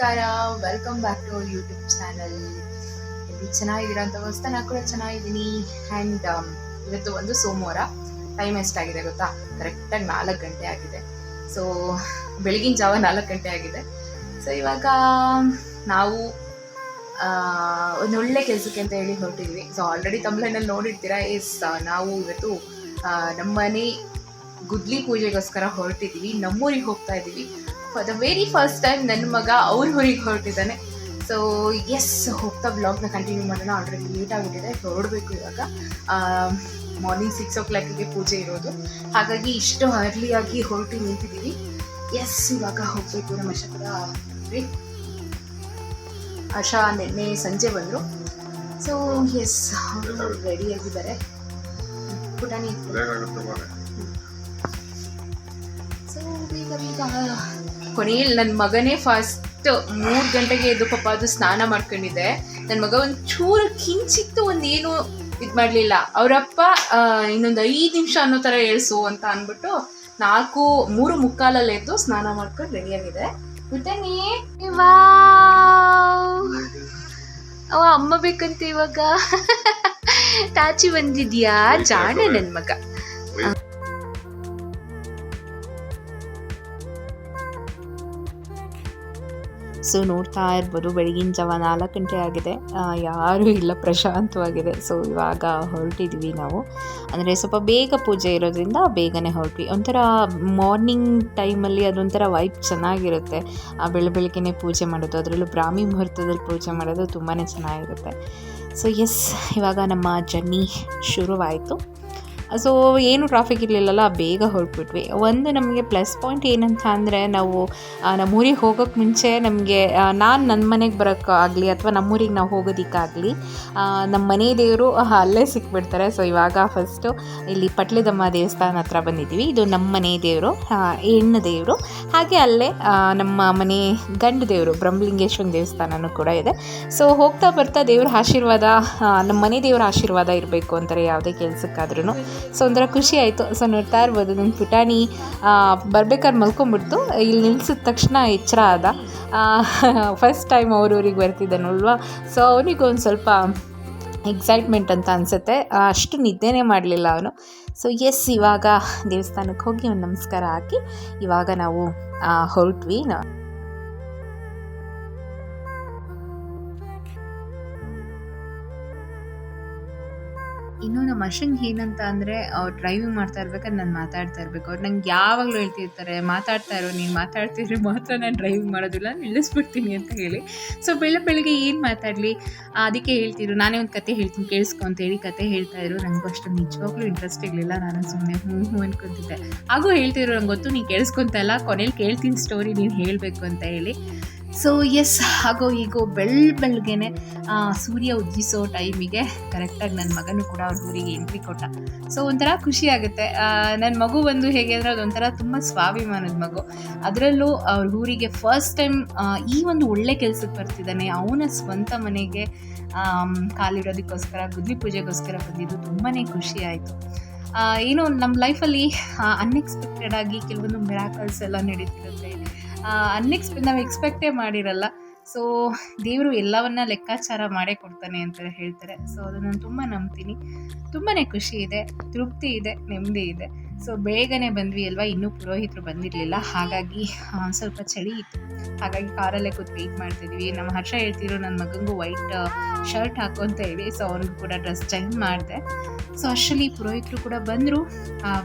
ನಮಸ್ಕಾರ welcome back to YouTube channel ಎಲ್ಲಿ ಚೆನ್ನಾಗಿದ್ದೀರಾ ಅಂತ ನಾನು ಕೂಡ ಚೆನ್ನಾಗಿದ್ದೀನಿ. ಆ್ಯಂಡ್ ಇವತ್ತು ಒಂದು ಸೋಮವಾರ. ಟೈಮ್ ಎಷ್ಟಾಗಿದೆ ಗೊತ್ತಾ? ಕರೆಕ್ಟಾಗಿ ನಾಲ್ಕು ಗಂಟೆ ಆಗಿದೆ. ಸೊ ಬೆಳಗಿನ ಜಾವ ನಾಲ್ಕು ಗಂಟೆ ಆಗಿದೆ. ಸೊ ಇವಾಗ, ನಾವು ಒಂದೊಳ್ಳೆ ಕೆಲಸಕ್ಕೆ ಅಂತ ಹೇಳಿ ಹೊರಟಿದ್ವಿ. ಸೊ ಆಲ್ರೆಡಿ ತಮಿಳನಲ್ಲಿ ನೋಡಿರ್ತೀರಾ? ಎಸ್ ನಾವು ಇವತ್ತು ನಮ್ಮನೆ ಗುದ್ಲಿ ಪೂಜೆಗೋಸ್ಕರ ಹೊರಟಿದ್ದೀವಿ. ನಮ್ಮೂರಿಗೆ ಹೋಗ್ತಾ ಇದ್ದೀವಿ. For the very first time ನನ್ನ ಮಗ ಅವ್ರ ಊರಿಗೆ ಹೊರಟಿದ್ದಾನೆ. ಸೊ ಎಸ್ ಹೋಗ್ತಾ ಬ್ಲಾಗ್ನ ಕಂಟಿನ್ಯೂ ಮಾಡೋಣ. ಆಲ್ರೆಡಿ ಲೇಟ್ ಆಗಿಬಿಟ್ಟಿದೆ. ಹೊರಡಬೇಕು ಇವಾಗ. ಮಾರ್ನಿಂಗ್ ಸಿಕ್ಸ್ ಓ ಕ್ಲಾಕಿಗೆ ಪೂಜೆ ಇರೋದು. ಹಾಗಾಗಿ ಇಷ್ಟು ಅರ್ಲಿಯಾಗಿ ಹೊರಟಿ ನಿಂತಿದ್ದೀವಿ ಎಸ್ ಇವಾಗ ಹೋಗಬೇಕು ನಮ್ಮ ಆಶಾ ಕೂಡ ರೀ ಆಶಾ ನಿನ್ನೆ ಸಂಜೆ ಬಂದರು. ಸೊ ಎಸ್ ಅವರು ರೆಡಿಯಾಗಿದ್ದಾರೆ ಪುಟಾಣಿ. ಸೊ ಈಗ ಈಗ ಕೊನೆಯಲ್ಲಿ ನನ್ನ ಮಗನೇ ಫಸ್ಟ್ ಮೂರು ಗಂಟೆಗೆ ಎದ್ದು ಪಾಪ ಅದು ಸ್ನಾನ ಮಾಡ್ಕೊಂಡಿದ್ದೆ ನನ್ನ ಮಗ ಒಂದು ಚೂರು ಕಿಂಚಿತ್ತು ಒಂದೇನು ಇದು ಮಾಡಲಿಲ್ಲ. ಅವರಪ್ಪ ಇನ್ನೊಂದು ಐದು ನಿಮಿಷ ಅನ್ನೋ ಥರ ಹೇಳಿಸು ಅಂತ ಅಂದ್ಬಿಟ್ಟು ನಾಲ್ಕು ಮೂರು ಮುಕ್ಕಾಲಲ್ಲಿ ಎದ್ದು ಸ್ನಾನ ಮಾಡ್ಕೊಂಡು ರೆಡಿಯಾಗಿದೆ ಪುಟ್ಟನಿ ಅವ ಅಮ್ಮ ಬೇಕಂತ ಇವಾಗ. ತಾಚಿ ಬಂದಿದ್ಯಾ? ಜಾಣ ನನ್ನ ಮಗ. ಸೊ ನೋಡ್ತಾ ಇರ್ಬೋದು, ಬೆಳಗಿನ ಜಾವ ನಾಲ್ಕು ಗಂಟೆ ಆಗಿದೆ. ಯಾರೂ ಇಲ್ಲ, ಪ್ರಶಾಂತವಾಗಿದೆ. ಸೊ ಇವಾಗ ಹೊರಟಿದ್ವಿ ನಾವು. ಅಂದರೆ ಸ್ವಲ್ಪ ಬೇಗ ಪೂಜೆ ಇರೋದ್ರಿಂದ ಬೇಗನೆ ಹೊರಟ್ವಿ. ಒಂಥರ ಮಾರ್ನಿಂಗ್ ಟೈಮಲ್ಲಿ ಅದೊಂಥರ ವೈಪ್ ಚೆನ್ನಾಗಿರುತ್ತೆ. ಆ ಬೆಳೆ, ಬೆಳಗ್ಗೆನೆ ಪೂಜೆ ಮಾಡೋದು, ಅದರಲ್ಲೂ ಬ್ರಾಹ್ಮಿ ಮುಹೂರ್ತದಲ್ಲಿ ಪೂಜೆ ಮಾಡೋದು ತುಂಬಾ ಚೆನ್ನಾಗಿರುತ್ತೆ. ಸೊ ಎಸ್ ಇವಾಗ ನಮ್ಮ ಜರ್ನಿ ಶುರುವಾಯಿತು. ಸೊ ಏನು ಟ್ರಾಫಿಕ್ ಇರಲಿಲ್ಲಲ್ಲ, ಬೇಗ ಹೊರಟ್ಬಿಟ್ವಿ. ಒಂದು ನಮಗೆ ಪ್ಲಸ್ ಪಾಯಿಂಟ್ ಏನಂತ ಅಂದರೆ, ನಾವು ನಮ್ಮೂರಿಗೆ ಹೋಗೋಕ್ಕೆ ಮುಂಚೆ ನಮಗೆ ನಾನು ನನ್ನ ಮನೆಗೆ ಬರೋಕ್ಕಾಗಲಿ ಅಥವಾ ನಮ್ಮೂರಿಗೆ ನಾವು ಹೋಗೋದಿಕ್ಕಾಗಲಿ ನಮ್ಮ ಮನೆ ದೇವರು ಅಲ್ಲೇ ಸಿಕ್ಬಿಡ್ತಾರೆ. ಸೊ ಇವಾಗ ಫಸ್ಟು ಇಲ್ಲಿ ಪಟ್ಲದಮ್ಮ ದೇವಸ್ಥಾನ ಹತ್ರ ಬಂದಿದ್ದೀವಿ. ಇದು ನಮ್ಮ ಮನೆ ದೇವರು ಹೆಣ್ಣು ದೇವರು. ಹಾಗೆ ಅಲ್ಲೇ ನಮ್ಮ ಮನೆ ಗಂಡು ದೇವರು, ಬ್ರಹ್ಮಲಿಂಗೇಶ್ವರ ದೇವಸ್ಥಾನನೂ ಕೂಡ ಇದೆ. ಸೊ ಹೋಗ್ತಾ ಬರ್ತಾ ದೇವ್ರ ಆಶೀರ್ವಾದ ನಮ್ಮ ಮನೆ ದೇವರ ಆಶೀರ್ವಾದ ಇರಬೇಕು ಅಂತಾರೆ ಯಾವುದೇ ಕೆಲಸಕ್ಕಾದ್ರೂ ಸೊ ಒಂಥರ ಖುಷಿ ಆಯಿತು. ಸೊ ನೋಡ್ತಾ ಇರ್ಬೋದು ನನ್ನ ಪುಟಾಣಿ ಬರ್ಬೇಕಾದ್ರೆ ಮಲ್ಕೊಂಬಿಡ್ತು. ಇಲ್ಲಿ ನಿಲ್ಸಿದ ತಕ್ಷಣ ಎಚ್ಚರ ಆದ. ಫಸ್ಟ್ ಟೈಮ್ ಅವ್ರ ಊರಿಗೆ ಬರ್ತಿದ್ದಾನಲ್ವಾ ಸೊ ಅವನಿಗೊಂದು ಸ್ವಲ್ಪ ಎಕ್ಸೈಟ್ಮೆಂಟ್ ಅಂತ ಅನಿಸುತ್ತೆ. ಅಷ್ಟು ನಿದ್ದೆನೇ ಮಾಡಲಿಲ್ಲ ಅವನು. ಸೊ ಎಸ್ ಇವಾಗ ದೇವಸ್ಥಾನಕ್ಕೆ ಹೋಗಿ ಒಂದು ನಮಸ್ಕಾರ ಹಾಕಿ. ಇವಾಗ ನಾವು ಹೊರಟ್ವಿ. ಇನ್ನು ನಮ್ಮ ಅಶಂಗ್ ಏನಂತ ಅಂದರೆ, ಅವ್ರು ಡ್ರೈವಿಂಗ್ ಮಾಡ್ತಾ ಇರ್ಬೇಕಾದ್ರೆ ನಾನು ಮಾತಾಡ್ತಾ ಇರಬೇಕು. ಅವ್ರು ನಂಗೆ ಯಾವಾಗಲೂ ಹೇಳ್ತಿರ್ತಾರೆ, ಮಾತಾಡ್ತಾ ಇರೋ, ನೀನು ಮಾತಾಡ್ತಿದ್ರೆ ಮಾತ್ರ ನಾನು ಡ್ರೈವಿಂಗ್ ಮಾಡೋದಿಲ್ಲ ನಿಲ್ಲಿಸ್ಬಿಡ್ತೀನಿ ಅಂತ ಹೇಳಿ. ಸೊ ಬೆಳೆ ಬೆಳಿಗ್ಗೆ ಏನು ಮಾತಾಡಲಿ? ಅದಕ್ಕೆ ಹೇಳ್ತಿದ್ರು. ನಾನೇ ಒಂದು ಕತೆ ಹೇಳ್ತೀನಿ, ಕೇಳಿಸ್ಕೊ ಅಂತ ಹೇಳಿ ಕತೆ ಹೇಳ್ತಾ ಇದ್ರು. ನನಗೂ ಅಷ್ಟು ನಿಜವಾಗ್ಲೂ ಇಂಟ್ರೆಸ್ಟ್ ಇರಲಿಲ್ಲ, ನಾನು ಸುಮ್ಮನೆ ಹ್ಞೂ ಹ್ಞೂ ಅನ್ಕೊತಿದ್ದೆ. ಹಾಗೂ ಹೇಳ್ತಿದ್ರು ನಂಗೆ ಗೊತ್ತು, ನೀನು ಕೇಳಿಸ್ಕೊಂತಲ್ಲ ಕೊನೆಯಲ್ಲಿ ಕೇಳ್ತೀನಿ ಸ್ಟೋರಿ ನೀನು ಹೇಳಬೇಕು ಅಂತ ಹೇಳಿ. ಸೊ ಎಸ್ ಹಾಗೋ ಹೀಗೋ ಬೆಳ್ ಬೆಳಗ್ಗೆನೆ ಸೂರ್ಯ ಉಜ್ಜಿಸೋ ಟೈಮಿಗೆ ಕರೆಕ್ಟಾಗಿ ನನ್ನ ಮಗನೂ ಕೂಡ ಅವ್ರ ಊರಿಗೆ ಎಂಟ್ರಿ ಕೊಟ್ಟ. ಸೊ ಒಂಥರ ಖುಷಿ ಆಗುತ್ತೆ. ನನ್ನ ಮಗು ಬಂದು ಹೇಗೆ ಅಂದರೆ ಅದೊಂಥರ ತುಂಬ ಸ್ವಾಭಿಮಾನದ ಮಗು. ಅದರಲ್ಲೂ ಅವ್ರ ಊರಿಗೆ ಫಸ್ಟ್ ಟೈಮ್ ಈ ಒಂದು ಒಳ್ಳೆ ಕೆಲಸಕ್ಕೆ ಬರ್ತಿದ್ದಾನೆ. ಅವನ ಸ್ವಂತ ಮನೆಗೆ ಕಾಲಿಡೋದಕ್ಕೋಸ್ಕರ ಗುದ್ದಿ ಪೂಜೆಗೋಸ್ಕರ ಬಂದಿದ್ದು ತುಂಬಾ ಖುಷಿ ಆಯಿತು. ಏನೋ ನಮ್ಮ ಲೈಫಲ್ಲಿ ಅನ್ಎಕ್ಸ್ಪೆಕ್ಟೆಡ್ ಆಗಿ ಕೆಲವೊಂದು ಮಿರಾಕಲ್ಸ್ ಎಲ್ಲ ನಡೀತಿರುತ್ತೆ. ಅನ್ಎಕ್ಸ್ಪೆಕ್ಟ್ ನಾವು ಎಕ್ಸ್ಪೆಕ್ಟೇ ಮಾಡಿರಲ್ಲ. ಸೊ ದೇವರು ಎಲ್ಲವನ್ನ ಲೆಕ್ಕಾಚಾರ ಮಾಡೇ ಕೊಡ್ತಾನೆ ಅಂತ ಹೇಳ್ತಾರೆ. ಸೊ ಅದನ್ನು ನಾನು ತುಂಬ ನಂಬ್ತೀನಿ. ತುಂಬಾ ಖುಷಿ ಇದೆ, ತೃಪ್ತಿ ಇದೆ, ನೆಮ್ಮದಿ ಇದೆ. ಸೊ ಬೇಗನೆ ಬಂದ್ವಿ ಅಲ್ವಾ? ಇನ್ನೂ ಪುರೋಹಿತರು ಬಂದಿರಲಿಲ್ಲ. ಹಾಗಾಗಿ ಸ್ವಲ್ಪ ಚಳಿ ಇತ್ತು. ಹಾಗಾಗಿ ಕಾರಲ್ಲೇ ಕೂತು ವೆಯ್ಟ್ ಮಾಡ್ತಿದ್ವಿ. ನಮ್ಮ ಹರ್ಷ ಹೇಳ್ತಿದ್ರು ನನ್ನ ಮಗನಿಗೂ ವೈಟ್ ಶರ್ಟ್ ಹಾಕೋ ಅಂತ ಹೇಳಿ ಸೊ ಅವ್ನಿಗೂ ಕೂಡ ಡ್ರೆಸ್ ಚೇಂಜ್ ಮಾಡಿದೆ. ಸೊ ಅಷ್ಟರಲ್ಲಿ ಪುರೋಹಿತರು ಕೂಡ ಬಂದರು.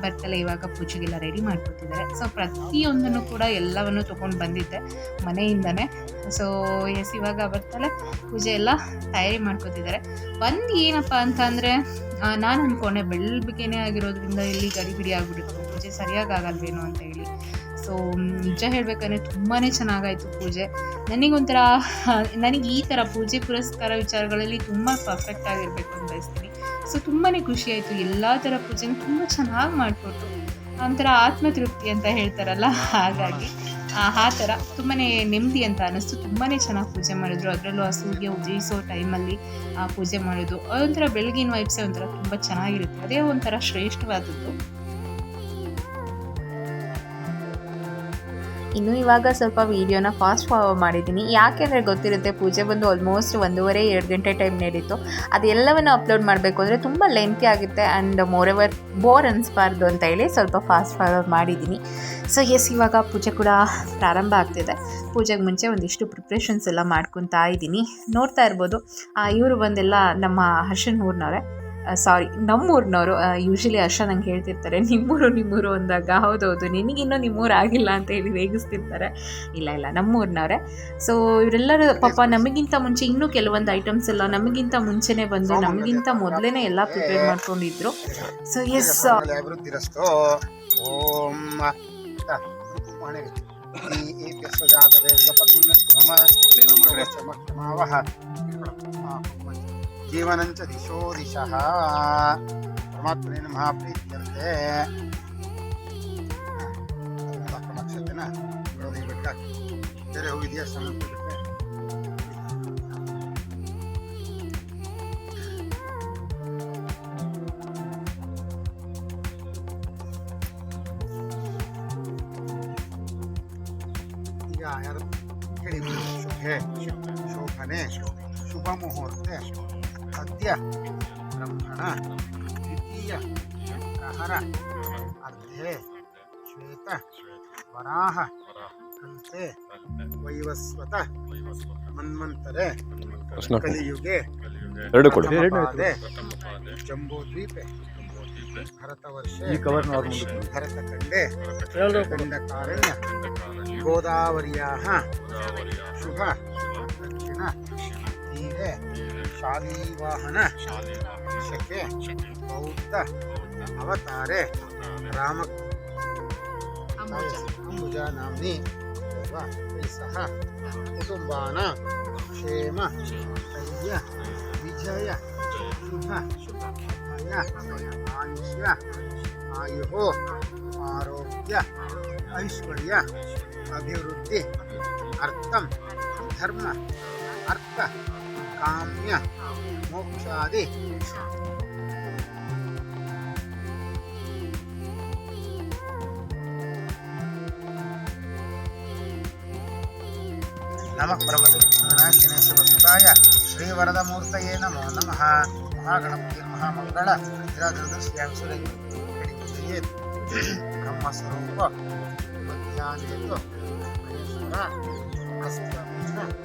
ಬರ್ತಲ್ಲ ಇವಾಗ ಪೂಜೆಗೆಲ್ಲ ರೆಡಿ ಮಾಡ್ಕೊತಿದ್ದಾರೆ. ಸೊ ಪ್ರತಿಯೊಂದನ್ನು ಕೂಡ ಎಲ್ಲವನ್ನು ತೊಗೊಂಡು ಬಂದಿದ್ದೆ, ಮನೆಯಿಂದನೇ. ಸೊ ಎಸ್ ಇವಾಗ ಬರ್ತಲ್ಲ ಪೂಜೆ ಎಲ್ಲ ತಯಾರಿ ಮಾಡ್ಕೊತಿದ್ದಾರೆ. ಒಂದು ಏನಪ್ಪ ಅಂತ ಅಂದರೆ ನಾನು ಅಂದ್ಕೊಂಡೆ ಬೆಳಗ್ಗೆನೇ ಆಗಿರೋದ್ರಿಂದ ಇಲ್ಲಿ ಗಡಿಬಿಡಿ ಆಗಿಬಿಡುತ್ತೆ ಪೂಜೆ ಸರಿಯಾಗಿ ಅಂತ ಹೇಳಿ. ಸೊ ನಿಜ ಹೇಳ್ಬೇಕಂದ್ರೆ ತುಂಬಾ ಚೆನ್ನಾಗಾಯಿತು ಪೂಜೆ. ನನಗೊಂಥರ ನನಗೆ ಈ ಥರ ಪೂಜೆ ಪುರಸ್ಕಾರ ವಿಚಾರಗಳಲ್ಲಿ ತುಂಬ ಪರ್ಫೆಕ್ಟ್ ಆಗಿರಬೇಕು ಅಂತ ಬಯಸ್ತೀನಿ ಸೊ ತುಂಬಾ ಖುಷಿ ಆಯಿತು. ಎಲ್ಲ ಥರ ಪೂಜೆ ತುಂಬ ಚೆನ್ನಾಗಿ ಮಾಡಿಕೊಟ್ಟು ಒಂಥರ ಆತ್ಮತೃಪ್ತಿ ಅಂತ ಹೇಳ್ತಾರಲ್ಲ, ಹಾಗಾಗಿ. ಆ ಆ ಥರ ತುಂಬಾ ನೆಮ್ಮದಿ ಅಂತ ಅನ್ನಿಸ್ತು ತುಂಬಾ ಚೆನ್ನಾಗಿ ಪೂಜೆ ಮಾಡಿದ್ರು. ಅದರಲ್ಲೂ ಆ ಸೂರ್ಯ ಉದಯಿಸೋ ಟೈಮಲ್ಲಿ, ಆ, ಪೂಜೆ ಮಾಡೋದು ಅದೊಂಥರ ಬೆಳಗಿನ ವೈಬ್ಸೇ ಒಂಥರ ತುಂಬ ಚೆನ್ನಾಗಿರುತ್ತೆ. ಅದೇ ಒಂಥರ ಶ್ರೇಷ್ಠವಾದದ್ದು. ಇನ್ನು ಇವಾಗ ಸ್ವಲ್ಪ ವೀಡಿಯೋನ ಫಾಸ್ಟ್ ಫಾರ್ವರ್ಡ್ ಮಾಡಿದ್ದೀನಿ. ಯಾಕೆಂದರೆ ಗೊತ್ತಿರುತ್ತೆ, ಪೂಜೆ ಬಂದು ಆಲ್ಮೋಸ್ಟ್ ಒಂದೂವರೆ, ಎರಡು ಗಂಟೆ ಟೈಮ್ ನಡೀತು. ಅದೆಲ್ಲವನ್ನು ಅಪ್ಲೋಡ್ ಮಾಡಬೇಕು ಅಂದರೆ ತುಂಬ ಲೆಂತಿ ಆಗುತ್ತೆ ಆ್ಯಂಡ್ ಮೋರೆವರ್ ಬೋರ್ ಅನಿಸ್ಬಾರ್ದು ಅಂತ ಹೇಳಿ ಸ್ವಲ್ಪ ಫಾಸ್ಟ್ ಫಾರ್ವರ್ಡ್ ಮಾಡಿದ್ದೀನಿ. ಸೊ ಎಸ್ ಇವಾಗ ಪೂಜೆ ಕೂಡ ಪ್ರಾರಂಭ ಆಗ್ತಿದೆ. ಪೂಜೆಗೆ ಮುಂಚೆ ಒಂದಿಷ್ಟು ಪ್ರಿಪ್ರೇಷನ್ಸ್ ಎಲ್ಲ ಮಾಡ್ಕೊತಾ ಇದ್ದೀನಿ. ನೋಡ್ತಾ ಇರ್ಬೋದು. ಇವರು ಬಂದೆಲ್ಲ ನಮ್ಮ ಹರ್ಷನ್ ಊರಿನವ್ರೆ. ಸಾರಿ ನಮ್ಮೂರಿನವರು ಯೂಶಲಿ ಹರ್ಷ ನಂಗೆ ಹೇಳ್ತಿರ್ತಾರೆ ನಿಮ್ಮೂರು ನಿಮ್ಮೂರು ಅಂದಾಗ ಹೌದೌದು ನಿನಗಿನ್ನೂ ನಿಮ್ಮೂರು ಆಗಿಲ್ಲ ಅಂತ ಹೇಳಿ ರೇಗಿಸ್ತಿರ್ತಾರೆ ಇಲ್ಲ ಇಲ್ಲ ನಮ್ಮೂರಿನವರೇ ಸೊ ಇವರೆಲ್ಲರೂ ಪಾಪ ನಮಗಿಂತ ಮುಂಚೆ ಇನ್ನೂ ಕೆಲವೊಂದು ಐಟಮ್ಸ್ ಎಲ್ಲ ನಮಗಿಂತ ಮುಂಚೆನೇ ಬಂದು ನಮಗಿಂತ ಮೊದಲೇ ಎಲ್ಲ ಪ್ರಿಪೇರ್ ಮಾಡ್ಕೊಂಡಿದ್ರು ಸೊ ಎಸ್ ಓಂ ಈ ಜೀವನಂಚ ದಿಶೋ ದಿಶಃ ಪರಮಾತ್ಮನೇ ನಮಃ ಪ್ರೀತ್ಯರ್ತೆ ನಕ್ಷತ್ರನ ಬೆಳದಿ ಬಿಟ್ಟ ಬೇರೆ ಹೋಗಿದೆಯಾ ಸಮಯ ಈಗ ಯಾರು ಹೇಳಿ ಶುಭೆ ಶುಭನೆ ಶುಭ ಮುಹೂರ್ತೆ ಅದ್ಯ ಬ್ರಹ್ಮಣ ದ್ವಿತೀಯ ಪ್ರಹರ ಅರ್ಧೆ ಶ್ವೇತ ವರಾಹ ಕಂತೆ ವೈವಸ್ವತ ಮನ್ಮಂತರೆ ಕಲಿಯುಗೆ ಎರಡು ಕೊಡಿ. ಪ್ರಥಮಪಾದೆ ಜಂಬೂದ್ವೀಪೆ ಭರತವರ್ಷೆ ಭರತಖಂಡೆ ದಂಡಕಾರಣ್ಯ ಗೋದಾವರ್ಯಾः ಶುಭ. ತೀರೆ ಶಾಲೀವಾಹನ ಶಕೆ ಬೌದ್ಧ ಅವತಾರೆ ರಾಮ ಅಂಬುಜ ನಾಮ್ನಿ ದೇವ ಸಹ ಕುಟುಂಬಾನ ಕ್ಷೇಮ ಸ್ಥೈರ್ಯ ವಿಜಯ ಶುಭ ಭಯ ಆಯುಷ್ಯ ಆಯು ಆರೋಗ್ಯ ಐಶ್ವರ್ಯ ಅಭಿವೃದ್ಧಿ ಅರ್ಥಂ ಧರ್ಮ ಅರ್ಥ ಕಾಮ್ಯ ಮೋಕ್ಷಾದಿ ನಮಃ ಪರಮದಿನಾಶಿನೇ ಶಿವಸುತಾಯ ಶ್ರೀವರದಮೂರ್ತಯೇ ನಮೋ ನಮಃ ಮಹಾಗಣಪತಿ ಮಹಾಮಂಗಳ ಸುರೇಂದ್ರಯೇ ಬ್ರಹ್ಮಸ್ವರೂಪ ಸ್ವರೂಪ ಮಧ್ಯಾಹ್ನ ಅಸ್ತ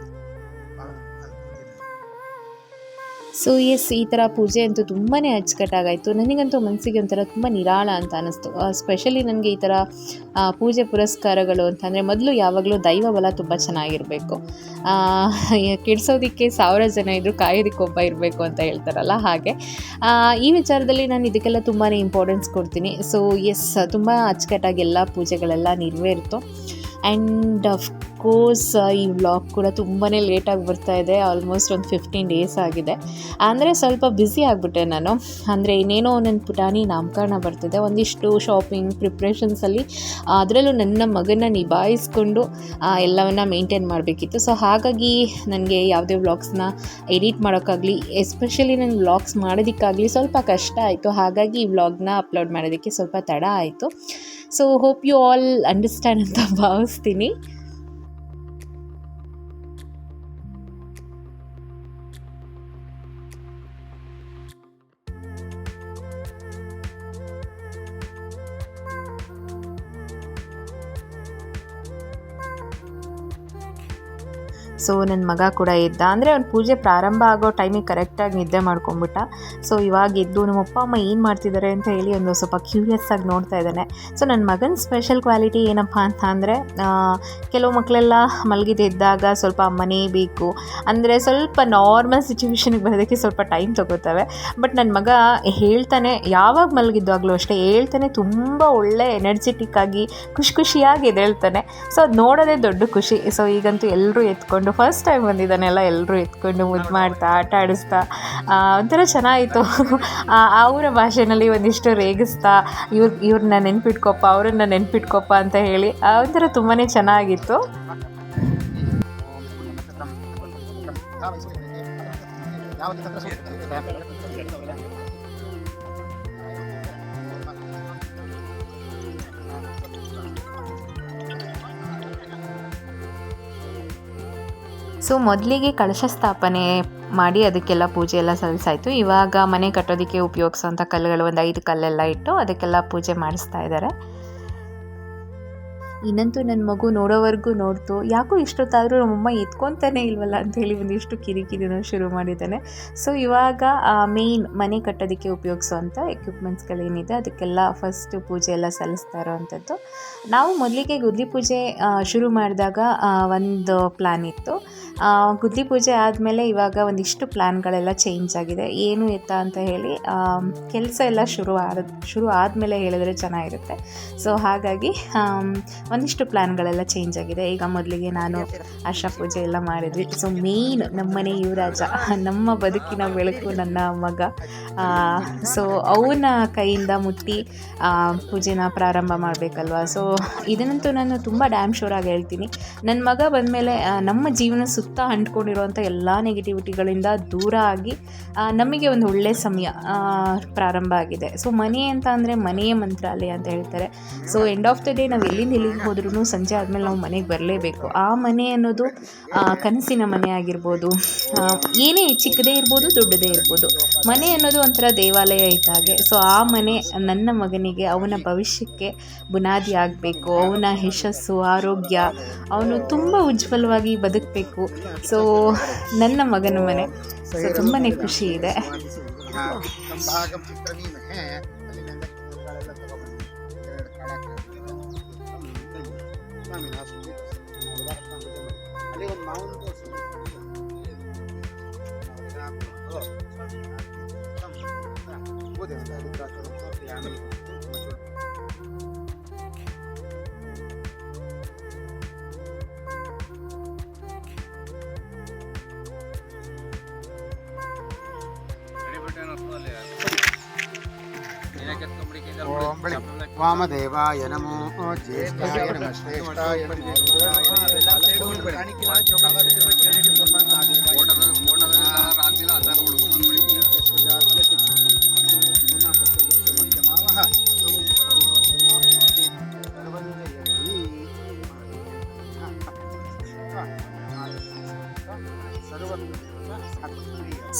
ಸೊ ಎಸ್ ಈ ಥರ ಪೂಜೆ ಅಂತೂ ತುಂಬಾ ಅಚ್ಚುಕಟ್ಟಾಗಾಯಿತು. ನನಗಂತೂ ಮನಸ್ಸಿಗೆ ಒಂಥರ ತುಂಬ ನಿರಾಳ ಅಂತ ಅನ್ನಿಸ್ತು. ಸ್ಪೆಷಲಿ ನನಗೆ ಈ ಥರ ಪೂಜೆ ಪುರಸ್ಕಾರಗಳು ಅಂತಂದರೆ ಮೊದಲು ಯಾವಾಗಲೂ ದೈವ ಬಲ ತುಂಬ ಚೆನ್ನಾಗಿರಬೇಕು. ಕೆಡ್ಸೋದಕ್ಕೆ ಸಾವಿರ ಜನ ಇದ್ದರೂ ಕಾಯೋದಕ್ಕೆ ಒಬ್ಬ ಇರಬೇಕು ಅಂತ ಹೇಳ್ತಾರಲ್ಲ ಹಾಗೆ. ಈ ವಿಚಾರದಲ್ಲಿ ನಾನು ಇದಕ್ಕೆಲ್ಲ ತುಂಬಾ ಇಂಪಾರ್ಟೆನ್ಸ್ ಕೊಡ್ತೀನಿ. ಸೊ ಎಸ್ ತುಂಬ ಅಚ್ಚುಕಟ್ಟಾಗಿ ಎಲ್ಲ ಪೂಜೆಗಳೆಲ್ಲ ನೆರವೇರಿತು. ಆ್ಯಂಡ್ ಕೋರ್ಸ್ ಈ ವ್ಲಾಗ್ ಕೂಡ ತುಂಬಾ ಲೇಟಾಗಿ ಬರ್ತಾ ಇದೆ. ಆಲ್ಮೋಸ್ಟ್ ಒಂದು ಫಿಫ್ಟೀನ್ ಡೇಸ್ ಆಗಿದೆ. ಅಂದರೆ ಸ್ವಲ್ಪ ಬ್ಯುಸಿ ಆಗಿಬಿಟ್ಟೆ ನಾನು. ಅಂದರೆ ಇನ್ನೇನೋ ನನ್ನ ಪುಟಾಣಿ ನಾಮಕರಣ ಬರ್ತಿದೆ. ಒಂದಿಷ್ಟು ಶಾಪಿಂಗ್ ಪ್ರಿಪ್ರೇಷನ್ಸಲ್ಲಿ ಅದರಲ್ಲೂ ನನ್ನ ಮಗನ ನಿಭಾಯಿಸ್ಕೊಂಡು ಎಲ್ಲವನ್ನ ಮೇಂಟೈನ್ ಮಾಡಬೇಕಿತ್ತು. ಸೊ ಹಾಗಾಗಿ ನನಗೆ ಯಾವುದೇ ವ್ಲಾಗ್ಸ್ನ ಎಡಿಟ್ ಮಾಡೋಕ್ಕಾಗಲಿ ಎಸ್ಪೆಷಲಿ ನನ್ನ ವ್ಲಾಗ್ಸ್ ಮಾಡೋದಕ್ಕಾಗಲಿ ಸ್ವಲ್ಪ ಕಷ್ಟ ಆಯಿತು. ಹಾಗಾಗಿ ಈ ವ್ಲಾಗ್ನ ಅಪ್ಲೋಡ್ ಮಾಡೋದಕ್ಕೆ ಸ್ವಲ್ಪ ತಡ ಆಯಿತು. So hope you all understand ಅಂತ ಭಾವಿಸ್ತೀನಿ ಸೊ ನನ್ನ ಮಗ ಕೂಡ ಇದ್ದ. ಅಂದರೆ ಅವ್ನು ಪೂಜೆ ಪ್ರಾರಂಭ ಆಗೋ ಟೈಮಿಗೆ ಕರೆಕ್ಟಾಗಿ ನಿದ್ದೆ ಮಾಡ್ಕೊಂಬಿಟ್ಟ ಸೊ ಇವಾಗ ಇದ್ದು ನಮ್ಮ ಅಪ್ಪ, ಅಮ್ಮ ಏನು ಮಾಡ್ತಿದ್ದಾರೆ ಅಂತ ಹೇಳಿ ಒಂದು ಸ್ವಲ್ಪ ಕ್ಯೂರಿಯಸ್ ಆಗಿ ನೋಡ್ತಾ ಇದ್ದಾನೆ. ಸೊ ನನ್ನ ಮಗನ ಸ್ಪೆಷಲ್ ಕ್ವಾಲಿಟಿ ಏನಪ್ಪ ಅಂತ ಅಂದರೆ ಕೆಲವು ಮಕ್ಕಳೆಲ್ಲ ಮಲಗಿದ್ದಾಗ ಸ್ವಲ್ಪ ಮನೆ ಬೇಕು. ಅಂದರೆ ಸ್ವಲ್ಪ ನಾರ್ಮಲ್ ಸಿಚುವೇಶನ್ಗೆ ಬರೋದಕ್ಕೆ ಸ್ವಲ್ಪ ಟೈಮ್ ತೊಗೋತವೆ. ಬಟ್ ನನ್ನ ಮಗ ಹೇಳ್ತಾನೆ, ಯಾವಾಗ ಮಲಗಿದ್ದಾಗಲೂ ಅಷ್ಟೇ ಹೇಳ್ತಾನೆ, ತುಂಬ ಒಳ್ಳೆ ಎನರ್ಜೆಟಿಕ್ ಆಗಿ ಖುಷಿ ಖುಷಿಯಾಗಿ ಎದ್ದೇಳ್ತಾನೆ. ಸೊ ಅದು ನೋಡೋದೇ ದೊಡ್ಡ ಖುಷಿ. ಸೊ ಈಗಂತೂ ಎಲ್ಲರೂ ಎತ್ಕೊಂಡು ಎತ್ಕೊಂಡು ಫಸ್ಟ್ ಟೈಮ್ ಬಂದಿದ್ದಾನೆಲ್ಲ ಎಲ್ಲರೂ ಎತ್ಕೊಂಡು ಮುದ್ದು ಮಾಡ್ತಾ, ಆಟ ಆಡಿಸ್ತಾ ಒಂಥರ ಚೆನ್ನಾಗಿತ್ತು. ಅವರ ಭಾಷೆನಲ್ಲಿ ಒಂದಿಷ್ಟು ರೇಗಿಸ್ತಾ, ಇವ್ರ, ಇವ್ರನ್ನ ನೆನ್ಪಿಟ್ಕೊಪ್ಪ, ಅವ್ರನ್ನ ನೆನ್ಪಿಟ್ಕೊಪ್ಪ ಅಂತ ಹೇಳಿ ಒಂಥರ ತುಂಬಾ ಚೆನ್ನಾಗಿತ್ತು. ಸೊ ಮೊದಲಿಗೆ ಕಳಶ ಸ್ಥಾಪನೆ ಮಾಡಿ ಅದಕ್ಕೆಲ್ಲ ಪೂಜೆ ಎಲ್ಲ ಸಲ್ಲಿಸಾಯಿತು. ಇವಾಗ ಮನೆ ಕಟ್ಟೋದಕ್ಕೆ ಉಪಯೋಗಿಸುವಂಥ ಕಲ್ಲುಗಳು ಒಂದು ಐದು ಕಲ್ಲೆಲ್ಲ ಇಟ್ಟು ಅದಕ್ಕೆಲ್ಲ ಪೂಜೆ ಮಾಡಿಸ್ತಾ ಇದ್ದಾರೆ. ಇನ್ನಂತೂ ನನ್ನ ಮಗು ನೋಡೋವರೆಗೂ ನೋಡ್ತು. ಯಾಕೋ ಇಷ್ಟೊತ್ತಾದರೂ ನಮ್ಮಮ್ಮ ಎತ್ಕೊತಾನೆ ಇಲ್ವಲ್ಲ ಅಂತ ಹೇಳಿ ಒಂದಿಷ್ಟು ಕಿರಿಕಿರಿನ ಶುರು ಮಾಡಿದ್ದಾನೆ. ಸೊ ಇವಾಗ ಮೇಯ್ನ್ ಮನೆ ಕಟ್ಟೋದಕ್ಕೆ ಉಪಯೋಗಿಸುವಂಥ ಎಕ್ವಿಪ್ಮೆಂಟ್ಸ್ಗಳೇನಿದೆ ಅದಕ್ಕೆಲ್ಲ ಫಸ್ಟ್ ಪೂಜೆ ಎಲ್ಲ ಸಲ್ಲಿಸ್ತಾ ಇರೋವಂಥದ್ದು. ನಾವು ಮೊದಲಿಗೆ ಗುದ್ಲಿ ಪೂಜೆ ಶುರು ಮಾಡಿದಾಗ ಒಂದು ಪ್ಲ್ಯಾನ್ ಇತ್ತು. ಆ, ಗುದ್ಲಿ ಪೂಜೆ ಆದಮೇಲೆ ಇವಾಗ ಒಂದಿಷ್ಟು ಪ್ಲ್ಯಾನ್ಗಳೆಲ್ಲ ಚೇಂಜ್ ಆಗಿದೆ. ಏನು ಎತ್ತ ಅಂತ ಹೇಳಿ ಕೆಲಸ ಎಲ್ಲ ಶುರು ಆದ ಶುರು ಆದಮೇಲೆ ಹೇಳಿದ್ರೆ ಚೆನ್ನಾಗಿರುತ್ತೆ. ಸೊ ಹಾಗಾಗಿ ಒಂದಿಷ್ಟು ಪ್ಲ್ಯಾನ್ಗಳೆಲ್ಲ ಚೇಂಜ್ ಆಗಿದೆ. ಈಗ ಮೊದಲಿಗೆ ನಾನು ಆಶಾ ಪೂಜೆ ಎಲ್ಲ ಮಾಡಿದ್ವಿ. ಸೊ ಮೇಯ್ನ್ ನಮ್ಮನೆ ಯುವರಾಜ ನಮ್ಮ ಬದುಕಿನ ಬೆಳಕು ನನ್ನ ಮಗ. ಸೊ ಅವನ ಕೈಯಿಂದ ಮುಟ್ಟಿ ಪೂಜೆನ ಪ್ರಾರಂಭ ಮಾಡಬೇಕಲ್ವಾ? ಸೊ ಇದನ್ನಂತೂ ನಾನು ತುಂಬ ಡ್ಯಾಮ್ ಶೋರಾಗಿ ಹೇಳ್ತೀನಿ. ನನ್ನ ಮಗ ಬಂದಮೇಲೆ ನಮ್ಮ ಜೀವನ ಸುತ್ತ ಅಂಟ್ಕೊಂಡಿರುವಂಥ ಎಲ್ಲ ನೆಗೆಟಿವಿಟಿಗಳಿಂದ ದೂರ ಆಗಿ ನಮಗೆ ಒಂದು ಒಳ್ಳೆಯ ಸಮಯ ಪ್ರಾರಂಭ ಆಗಿದೆ. ಸೊ ಮನೆ ಅಂತ ಅಂದರೆ ಮನೆಯ ಮಂತ್ರಾಲಯ ಅಂತ ಹೇಳ್ತಾರೆ. So end of the day ನಾವು ಎಲ್ಲಿಂದ ಎಲ್ಲಿಗೆ ಹೋದ್ರೂ ಸಂಜೆ ಆದಮೇಲೆ ನಾವು ಮನೆಗೆ ಬರಲೇಬೇಕು. ಆ ಮನೆ ಅನ್ನೋದು ಕನಸಿನ ಮನೆ ಆಗಿರ್ಬೋದು ಏನೇ ಚಿಕ್ಕದೇ ಇರ್ಬೋದು, ದೊಡ್ಡದೇ ಇರ್ಬೋದು. ಮನೆ ಅನ್ನೋದು ಒಂಥರ ದೇವಾಲಯ ಇದ್ದಾಗೆ ಸೊ ಆ ಮನೆ ನನ್ನ ಮಗನಿಗೆ ಅವನ ಭವಿಷ್ಯಕ್ಕೆ ಬುನಾದಿ ಆಗಬೇಕು, ಅವನ ಯಶಸ್ಸು, ಆರೋಗ್ಯ, ಅವನು ತುಂಬ ಉಜ್ವಲವಾಗಿ ಬದುಕಬೇಕು. ಸೊ ನನ್ನ ಮಗನ ಮನೆ. ಸೊ ತುಂಬಾ ಖುಷಿ ಇದೆ. ಸಂಭಾಗಂ ಬಳಿ ವಾಮದೇವಾಯ ನಮೋ ಜ್ಯೇಷ್ಠಾಯ ನಮಃ ಶ್ರೇಷ್ಠಾಯ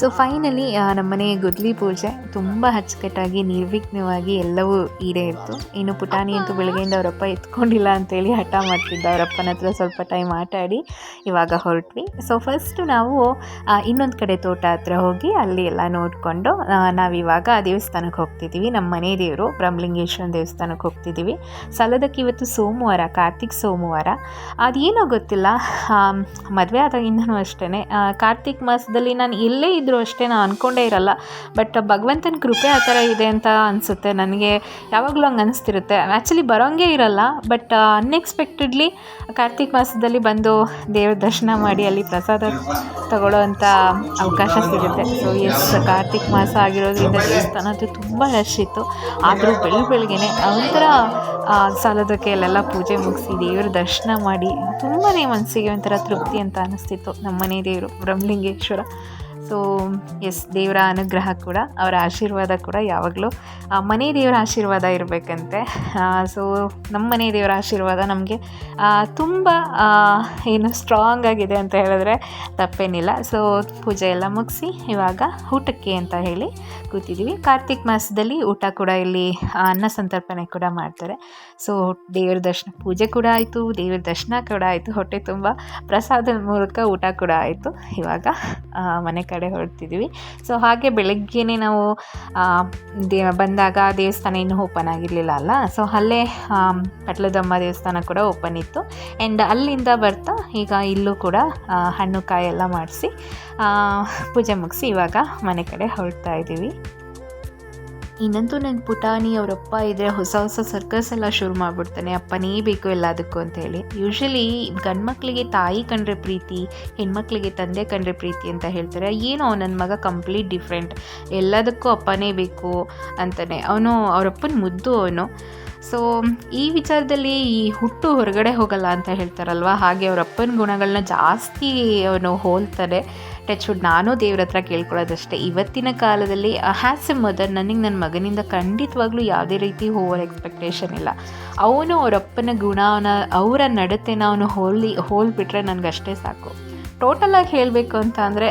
ಸೊ ಫೈನಲಿ ನಮ್ಮನೆ ಗುದ್ಲಿ ಪೂಜೆ ತುಂಬ ಅಚ್ಚುಕಟ್ಟಾಗಿ, ನಿರ್ವಿಘ್ನವಾಗಿ ಎಲ್ಲವೂ ಈಡೇರಿತು ಇನ್ನು ಪುಟಾಣಿ ಅಂತೂ ಬೆಳಗ್ಗೆಯಿಂದ ಅವರಪ್ಪ ಎತ್ಕೊಂಡಿಲ್ಲ ಅಂತೇಳಿ ಹಠ ಮಾಡ್ತಿದ್ದ ಅವರಪ್ಪನ ಹತ್ರ ಸ್ವಲ್ಪ ಟೈಮ್ ಆಟ ಆಡಿ ಇವಾಗ ಹೊರಟ್ವಿ. ಸೊ ಫಸ್ಟು ನಾವು ಇನ್ನೊಂದು ಕಡೆ ತೋಟ ಹತ್ರ ಹೋಗಿ ಅಲ್ಲಿ ಎಲ್ಲ ನೋಡಿಕೊಂಡು ನಾವಿವಾಗ ದೇವಸ್ಥಾನಕ್ಕೆ ಹೋಗ್ತಿದ್ದೀವಿ. ನಮ್ಮ ಮನೆ ದೇವರು ಬ್ರಹ್ಮಲಿಂಗೇಶ್ವರನ ದೇವಸ್ಥಾನಕ್ಕೆ ಹೋಗ್ತಿದ್ದೀವಿ. ಸಲದಕ್ಕೆ ಇವತ್ತು ಸೋಮವಾರ, ಕಾರ್ತಿಕ್ ಸೋಮವಾರ. ಅದೇನೋ ಗೊತ್ತಿಲ್ಲ ಮದುವೆ ಆದಾಗಿಂದನೂ ಅಷ್ಟೇ ಕಾರ್ತಿಕ್ ಮಾಸದಲ್ಲಿ ನಾನು ಎಲ್ಲೇ ಇದ್ದರೂ ಅಷ್ಟೇ ನಾನು ಅಂದ್ಕೊಂಡೇ ಇರಲ್ಲ. ಬಟ್ ಭಗವಂತನ ಕೃಪೆ ಆ ಥರ ಇದೆ ಅಂತ ಅನಿಸುತ್ತೆ ನನಗೆ. ಯಾವಾಗಲೂ ಹಂಗೆ ಅನಿಸ್ತಿರುತ್ತೆ. ಆ್ಯಕ್ಚುಲಿ ಬರೋಂಗೆ ಇರಲ್ಲ ಬಟ್ ಅನ್ಎಕ್ಸ್ಪೆಕ್ಟೆಡ್ಲಿ ಕಾರ್ತಿಕ್ ಮಾಸದಲ್ಲಿ ಬಂದು ದೇವ್ರ ದರ್ಶನ ಮಾಡಿ ಅಲ್ಲಿ ಪ್ರಸಾದ ತಗೊಳ್ಳೋ ಅವಕಾಶ ಸಿಗುತ್ತೆ. ಸೊ ಎಸ್ ಕಾರ್ತಿಕ್ ಮಾಸ ಆಗಿರೋದ್ರಿಂದ ದೇವಸ್ಥಾನ ಅದು ತುಂಬ ರಶ್ ಇತ್ತು. ಆದರೂ ಬೆಳ ಬೆಳಗ್ಗೆನೆ ಒಂಥರ ಸಾಲೋದಕ್ಕೆ ಅಲ್ಲೆಲ್ಲ ಪೂಜೆ ಮುಗಿಸಿ ದೇವ್ರ ದರ್ಶನ ಮಾಡಿ ತುಂಬಾ ಮನಸ್ಸಿಗೆ ಒಂಥರ ತೃಪ್ತಿ ಅಂತ ಅನಿಸ್ತಿತ್ತು ನಮ್ಮ ಮನೆ ದೇವರು, ಬ್ರಹ್ಮಲಿಂಗೇಶ್ವರ. ಸೊ ಎಸ್, ದೇವರ ಅನುಗ್ರಹ ಕೂಡ, ಅವರ ಆಶೀರ್ವಾದ ಕೂಡ ಯಾವಾಗಲೂ ಮನೆ ದೇವರ ಆಶೀರ್ವಾದ ಇರಬೇಕಂತೆ. ಸೊ ನಮ್ಮ ಮನೆ ದೇವರ ಆಶೀರ್ವಾದ ನಮಗೆ ತುಂಬ ಏನು ಸ್ಟ್ರಾಂಗ್ ಆಗಿದೆ ಅಂತ ಹೇಳಿದ್ರೆ ತಪ್ಪೇನಿಲ್ಲ. ಸೊ ಪೂಜೆ ಎಲ್ಲ ಮುಗಿಸಿ, ಇವಾಗ ಊಟಕ್ಕೆ ಅಂತ ಹೇಳಿ ಕೂತಿದ್ದೀವಿ. ಕಾರ್ತಿಕ್ ಮಾಸದಲ್ಲಿ ಊಟ ಕೂಡ ಇಲ್ಲಿ ಅನ್ನ ಸಂತರ್ಪಣೆ ಕೂಡ ಮಾಡ್ತಾರೆ. ಸೊ ದೇವ್ರ ದರ್ಶನ, ಪೂಜೆ ಕೂಡ ಆಯಿತು, ದೇವ್ರ ದರ್ಶನ ಕೂಡ ಆಯಿತು. ಹೊಟ್ಟೆ ತುಂಬ ಪ್ರಸಾದದ ಮೂಲಕ ಊಟ ಕೂಡ ಆಯಿತು. ಇವಾಗ ಮನೆ ಕಡೆ ಹೊರಡ್ತಿದ್ದೀವಿ ಸೊ ಹಾಗೆ ಬೆಳಗ್ಗೆನೇ ನಾವು ದೇ, ಬಂದಾಗ ದೇವಸ್ಥಾನ ಇನ್ನೂ ಓಪನ್ ಆಗಿರಲಿಲ್ಲ ಅಲ್ಲ? ಸೊ ಅಲ್ಲೇ ಪಟ್ಲದಮ್ಮ ದೇವಸ್ಥಾನ ಕೂಡ ಓಪನ್ ಇತ್ತು. ಆ್ಯಂಡ್ ಅಲ್ಲಿಂದ ಬರ್ತಾ ಈಗ ಇಲ್ಲೂ ಕೂಡ ಹಣ್ಣು ಕಾಯಿ ಎಲ್ಲ ಮಾಡಿಸಿ ಪೂಜೆ ಮುಗಿಸಿ ಇವಾಗ ಮನೆ ಕಡೆ ಹೊರಡ್ತಾ ಇದ್ದೀವಿ. ಇನ್ನಂತೂ ನನ್ನ ಪುಟಾಣಿ ಅವರಪ್ಪ ಇದ್ರೆ ಹೊಸ ಹೊಸ ಸರ್ಕಸ್ ಎಲ್ಲ ಶುರು ಮಾಡಿಬಿಡ್ತಾನೆ. ಅಪ್ಪನೇ ಬೇಕು ಎಲ್ಲದಕ್ಕೂ ಅಂತ ಹೇಳಿ. ಯೂಶಲಿ ಗಂಡ್ಮಕ್ಳಿಗೆ ತಾಯಿ ಕಂಡ್ರೆ ಪ್ರೀತಿ, ಹೆಣ್ಮಕ್ಳಿಗೆ ತಂದೆ ಕಂಡ್ರೆ ಪ್ರೀತಿ ಅಂತ ಹೇಳ್ತಾರೆ. ಏನೋ ನನ್ನ ಮಗ ಕಂಪ್ಲೀಟ್ ಡಿಫ್ರೆಂಟ್ ಎಲ್ಲದಕ್ಕೂ ಅಪ್ಪನೇ ಬೇಕು ಅಂತಾನೆ. ಅವನು, ಅವರಪ್ಪನ ಮುದ್ದು ಅವನು. ಸೊ ಈ ವಿಚಾರದಲ್ಲಿ ಈ ಹುಟ್ಟು ಹೊರಗಡೆ ಹೋಗಲ್ಲ ಅಂತ ಹೇಳ್ತಾರಲ್ವ? ಹಾಗೆ ಅವರಪ್ಪನ ಗುಣಗಳನ್ನ ಜಾಸ್ತಿ ಅವನು ಹೋಲ್ತಾನೆ ವುಡ್ ನಾನು ದೇವ್ರ ಹತ್ರ ಕೇಳ್ಕೊಳ್ಳೋದಷ್ಟೇ. ಇವತ್ತಿನ ಕಾಲದಲ್ಲಿ ಹ್ಯಾಸ್ ಎ ಮದರ್ ನನಗೆ ನನ್ನ ಮಗನಿಂದ ಖಂಡಿತವಾಗ್ಲೂ ಯಾವುದೇ ರೀತಿ ಓವರ್ ಎಕ್ಸ್ಪೆಕ್ಟೇಷನ್ ಇಲ್ಲ. ಅವನು ಅವರಪ್ಪನ ಗುಣ, ಅವನ, ಅವರ ನಡತೆನ ಅವನು ಹೋಲಿ, ಹೋಲ್ಬಿಟ್ರೆ ನನಗಷ್ಟೇ ಸಾಕು. ಟೋಟಲಾಗಿ ಹೇಳಬೇಕು ಅಂತ ಅಂದರೆ